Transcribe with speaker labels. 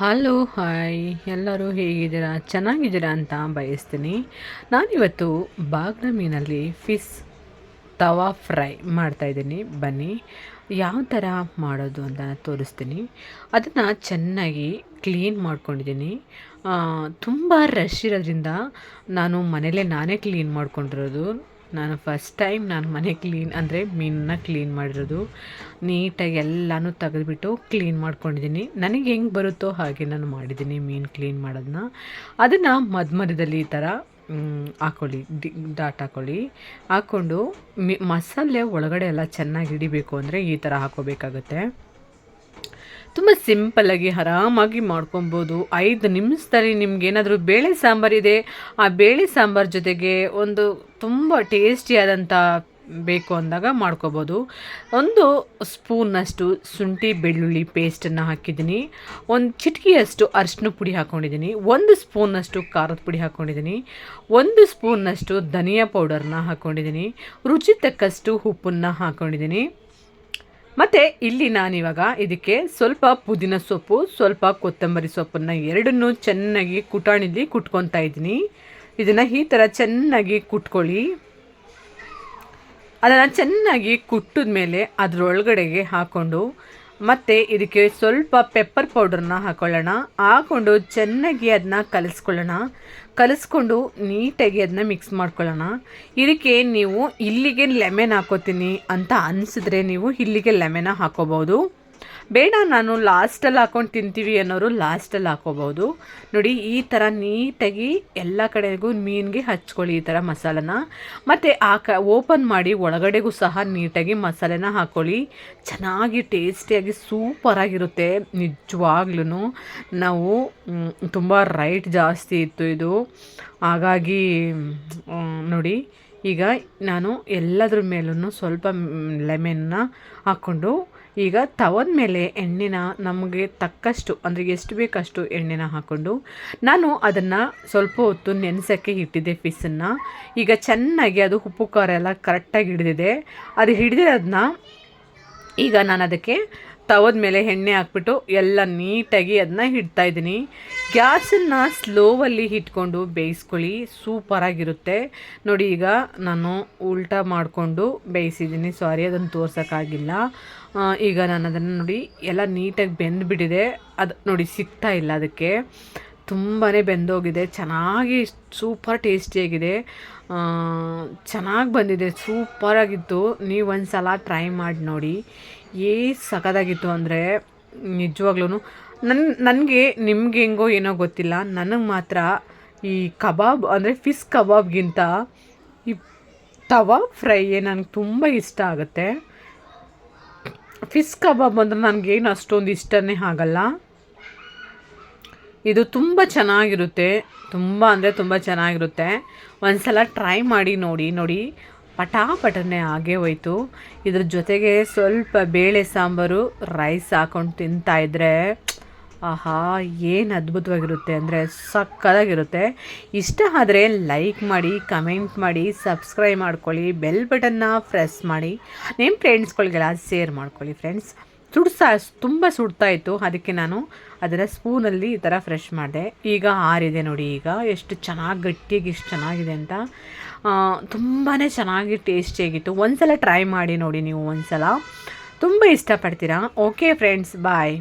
Speaker 1: Hello, hi. ಎಲ್ಲರೂ ಹೇಗಿದ್ದೀರಾ? ಚೆನ್ನಾಗಿದ್ದೀರಾ ಅಂತ ಬಯಸ್ತೀನಿ. ನಾನಿವತ್ತು ಬಾಗ್ನ ಮೀನಲ್ಲಿ ಫಿಶ್ ತವಾ ಫ್ರೈ ಮಾಡ್ತಾಯಿದ್ದೀನಿ ಬನ್ನಿ, ಯಾವ ಥರ ಮಾಡೋದು ಅಂತ ತೋರಿಸ್ತೀನಿ. ಅದನ್ನು ಚೆನ್ನಾಗಿ ಕ್ಲೀನ್ ಮಾಡ್ಕೊಂಡಿದ್ದೀನಿ. ತುಂಬ ರಶ್ ಇರೋದ್ರಿಂದ ನಾನು ಮನೇಲೇ ನಾನೇ ಕ್ಲೀನ್ ಮಾಡ್ಕೊಂಡಿರೋದು. ನಾನು ಫಸ್ಟ್ ಟೈಮ್ ನಾನು ಮನೆ ಕ್ಲೀನ್ ಅಂದರೆ ಮೀನನ್ನ ಕ್ಲೀನ್ ಮಾಡಿರೋದು. ನೀಟಾಗಿ ಎಲ್ಲನೂ ತೆಗೆದುಬಿಟ್ಟು ಕ್ಲೀನ್ ಮಾಡ್ಕೊಂಡಿದ್ದೀನಿ. ನನಗೆ ಹೆಂಗೆ ಬರುತ್ತೋ ಹಾಗೆ ನಾನು ಮಾಡಿದ್ದೀನಿ ಮೀನು ಕ್ಲೀನ್ ಮಾಡೋದನ್ನ ಅದನ್ನು ಮಧ್ಯ ಮಧ್ಯದಲ್ಲಿ ಈ ಥರ ಹಾಕೊಳ್ಳಿ, ಡಿ ಡಾಟ್ ಹಾಕೊಳ್ಳಿ. ಹಾಕ್ಕೊಂಡು ಮಿ, ಮಸಾಲೆ ಒಳಗಡೆ ಎಲ್ಲ ಚೆನ್ನಾಗಿ ಹಿಡಿಬೇಕು ಅಂದರೆ ಈ ಥರ ಹಾಕೋಬೇಕಾಗತ್ತೆ ತುಂಬ ಸಿಂಪಲ್ಲಾಗಿ ಆರಾಮಾಗಿ ಮಾಡ್ಕೊಬೋದು. ಐದು ನಿಮಿಷದಲ್ಲಿ ನಿಮ್ಗೇನಾದರೂ ಬೇಳೆ ಸಾಂಬಾರಿದೆ ಆ ಬೇಳೆ ಸಾಂಬಾರು ಜೊತೆಗೆ ಒಂದು ತುಂಬ ಟೇಸ್ಟಿಯಾದಂಥ ಬೇಕು ಅಂದಾಗ ಮಾಡ್ಕೋಬೋದು. ಒಂದು ಸ್ಪೂನ್ನಷ್ಟು ಶುಂಠಿ ಬೆಳ್ಳುಳ್ಳಿ ಪೇಸ್ಟನ್ನು ಹಾಕಿದ್ದೀನಿ. ಒಂದು ಚಿಟಕಿಯಷ್ಟು ಅರಿಶಿನ ಪುಡಿ ಹಾಕ್ಕೊಂಡಿದ್ದೀನಿ ಒಂದು ಸ್ಪೂನ್ನಷ್ಟು ಖಾರದ ಪುಡಿ ಹಾಕ್ಕೊಂಡಿದ್ದೀನಿ ಒಂದು ಸ್ಪೂನ್ನಷ್ಟು ಧನಿಯಾ ಪೌಡರ್ನ ಹಾಕ್ಕೊಂಡಿದ್ದೀನಿ ರುಚಿ ತಕ್ಕಷ್ಟು ಉಪ್ಪನ್ನು ಹಾಕ್ಕೊಂಡಿದ್ದೀನಿ ಮತ್ತು ಇಲ್ಲಿ ನಾನಿವಾಗ ಇದಕ್ಕೆ ಸ್ವಲ್ಪ ಪುದೀನ ಸೊಪ್ಪು, ಸ್ವಲ್ಪ ಕೊತ್ತಂಬರಿ ಸೊಪ್ಪನ್ನು ಎರಡನ್ನೂ ಚೆನ್ನಾಗಿ ಕುಟಾಣಿಲಿ ಕುಟ್ಕೊತಾ ಇದ್ದೀನಿ. ಇದನ್ನು ಈ ಥರ ಚೆನ್ನಾಗಿ ಕುಟ್ಕೊಳ್ಳಿ. ಅದನ್ನು ಚೆನ್ನಾಗಿ ಕುಟ್ಟಿದ ಮೇಲೆ ಅದರೊಳಗಡೆಗೆ ಹಾಕ್ಕೊಂಡು ಮತ್ತು ಇದಕ್ಕೆ ಸ್ವಲ್ಪ ಪೆಪ್ಪರ್ ಪೌಡ್ರನ್ನ ಹಾಕ್ಕೊಳ್ಳೋಣ ಹಾಕ್ಕೊಂಡು ಚೆನ್ನಾಗಿ ಅದನ್ನ ಕಲಿಸ್ಕೊಳ್ಳೋಣ. ಕಲಿಸ್ಕೊಂಡು ನೀಟಾಗಿ ಅದನ್ನ ಮಿಕ್ಸ್ ಮಾಡ್ಕೊಳ್ಳೋಣ. ಇದಕ್ಕೆ ನೀವು ಇಲ್ಲಿಗೆ ಲೆಮೆನ್ ಹಾಕೋತೀನಿ ಅಂತ ಅನಿಸಿದ್ರೆ ನೀವು ಇಲ್ಲಿಗೆ ಲೆಮೆನ ಹಾಕೋಬೋದು ಬೇಡ, ನಾನು ಲಾಸ್ಟಲ್ಲಿ ಹಾಕೊಂಡು ತಿಂತೀವಿ ಅನ್ನೋರು ಲಾಸ್ಟಲ್ಲಿ ಹಾಕೋಬೋದು. ನೋಡಿ, ಈ ಥರ ನೀಟಾಗಿ ಎಲ್ಲ ಕಡೆಗೂ ಮೀನಿಗೆ ಹಚ್ಕೊಳ್ಳಿ ಈ ಥರ ಮಸಾಲನ. ಮತ್ತು ಆ ಕ, ಓಪನ್ ಮಾಡಿ ಒಳಗಡೆಗೂ ಸಹ ನೀಟಾಗಿ ಮಸಾಲೆನ ಹಾಕ್ಕೊಳ್ಳಿ ಚೆನ್ನಾಗಿ ಟೇಸ್ಟಿಯಾಗಿ ಸೂಪರಾಗಿರುತ್ತೆ ನಿಜವಾಗ್ಲೂ ನಾವು ತುಂಬ ರೈಟ್ ಜಾಸ್ತಿ ಇತ್ತು ಇದು. ಹಾಗಾಗಿ ನೋಡಿ ಈಗ ನಾನು ಎಲ್ಲದ್ರ ಮೇಲೂ ಸ್ವಲ್ಪ ಲೆಮೆನ್ನ ಹಾಕ್ಕೊಂಡು ಈಗ ತವದ ಮೇಲೆ ಎಣ್ಣೆನ ನಮಗೆ ತಕ್ಕಷ್ಟು, ಅಂದರೆ ಎಷ್ಟು ಬೇಕಷ್ಟು ಎಣ್ಣೆನ ಹಾಕ್ಕೊಂಡು ನಾನು ಅದನ್ನು ಸ್ವಲ್ಪ ಹೊತ್ತು ನೆನೆಸೋಕ್ಕೆ ಇಟ್ಟಿದ್ದೆ ಫಿಸನ್ನು ಈಗ ಚೆನ್ನಾಗಿ ಅದು ಉಪ್ಪು ಖಾರ ಎಲ್ಲ ಕರೆಕ್ಟಾಗಿ ಹಿಡಿದಿದೆ. ಅದು ಹಿಡಿದಿರೋದನ್ನ ಈಗ ನಾನು ಅದಕ್ಕೆ ತವದ ಮೇಲೆ ಎಣ್ಣೆ ಹಾಕ್ಬಿಟ್ಟು ಎಲ್ಲ ನೀಟಾಗಿ ಅದನ್ನ ಇದ್ದೀನಿ. ಗ್ಯಾಸನ್ನು ಸ್ಲೋವಲ್ಲಿ ಇಟ್ಕೊಂಡು ಬೇಯಿಸ್ಕೊಳ್ಳಿ. ಸೂಪರಾಗಿರುತ್ತೆ ನೋಡಿ ಈಗ ನಾನು ಉಲ್ಟಾ ಮಾಡಿಕೊಂಡು ಬೇಯಿಸಿದ್ದೀನಿ. ಸಾರಿ, ಅದನ್ನು ತೋರ್ಸೋಕ್ಕಾಗಿಲ್ಲ. ಈಗ ನಾನು ಅದನ್ನು ನೋಡಿ ಎಲ್ಲ ನೀಟಾಗಿ ಬೆಂದ್ಬಿಟ್ಟಿದೆ. ಅದು ನೋಡಿ ಸಿಗ್ತಾ ಇಲ್ಲ ಅದಕ್ಕೆ. ತುಂಬಾ ಬೆಂದೋಗಿದೆ. ಚೆನ್ನಾಗಿ ಸೂಪರ್ ಟೇಸ್ಟಿಯಾಗಿದೆ. ಚೆನ್ನಾಗಿ ಬಂದಿದೆ. ಸೂಪರಾಗಿತ್ತು ನೀವು ಒಂದು ಸಲ ಟ್ರೈ ಮಾಡಿ ನೋಡಿ. ಏ ಸಖತ್ತಾಗಿತ್ತು ಅಂದರೆ ನಿಜವಾಗ್ಲೂ ನನ್ನ ನನಗೆ ನಿಮ್ಗೆ ಹೆಂಗೋ ಏನೋ ಗೊತ್ತಿಲ್ಲ. ನನಗೆ ಮಾತ್ರ ಈ ಕಬಾಬ್ ಅಂದರೆ ಫಿಶ್ ಕಬಾಬ್ಗಿಂತ ಈ ತವಾ ಫ್ರೈಯೇ ನನಗೆ ತುಂಬ ಇಷ್ಟ ಆಗುತ್ತೆ. ಫಿಶ್ ಕಬಾಬ್ ಅಂದರೆ ನನಗೇನು ಅಷ್ಟೊಂದು ಇಷ್ಟನೇ ಆಗಲ್ಲ. ಇದು ತುಂಬ ಚೆನ್ನಾಗಿರುತ್ತೆ. ತುಂಬ ಅಂದರೆ ತುಂಬ ಚೆನ್ನಾಗಿರುತ್ತೆ. ಒಂದು ಸಲ ಟ್ರೈ ಮಾಡಿ ನೋಡಿ ನೋಡಿ. ಪಟಾಪಟನೆ ಆಗೇ ಹೋಯ್ತು. ಇದ್ರ ಜೊತೆಗೆ ಸ್ವಲ್ಪ ಬೇಳೆ ಸಾಂಬಾರು ರೈಸ್ ಹಾಕೊಂಡು ತಿಂತಾಯಿದ್ರೆ ಆಹಾ, ಏನು ಅದ್ಭುತವಾಗಿರುತ್ತೆ ಅಂದರೆ ಸಕ್ಕದಾಗಿರುತ್ತೆ ಇಷ್ಟ ಆದರೆ ಲೈಕ್ ಮಾಡಿ ಕಮೆಂಟ್ ಮಾಡಿ ಸಬ್ಸ್ಕ್ರೈಬ್ ಮಾಡ್ಕೊಳ್ಳಿ ಬೆಲ್ ಬಟನ್ನ ಪ್ರೆಸ್ ಮಾಡಿ. ನಿಮ್ಮ ಫ್ರೆಂಡ್ಸ್ಗಳಿಗೆಲ್ಲ ಶೇರ್ ಮಾಡ್ಕೊಳ್ಳಿ ಫ್ರೆಂಡ್ಸ್ ಸುಡ್ಸಾ, ತುಂಬ ಸುಡ್ತಾ ಇತ್ತು. ಅದಕ್ಕೆ ನಾನು ಅದರ ಸ್ಪೂನಲ್ಲಿ ಈ ಥರ ಫ್ರೆಶ್ ಮಾಡಿದೆ. ಈಗ ಆರಿದೆ ನೋಡಿ ಈಗ. ಎಷ್ಟು ಚೆನ್ನಾಗಿ, ಗಟ್ಟಿಯಾಗಿ, ಎಷ್ಟು ಚೆನ್ನಾಗಿದೆ ಅಂತ. ತುಂಬಾ ಚೆನ್ನಾಗಿ ಟೇಸ್ಟಿಯಾಗಿತ್ತು ಒಂದು ಸಲ ಟ್ರೈ ಮಾಡಿ ನೋಡಿ ನೀವು ಒಂದು ಸಲ ತುಂಬ ಇಷ್ಟಪಡ್ತೀರಾ? Okay friends bye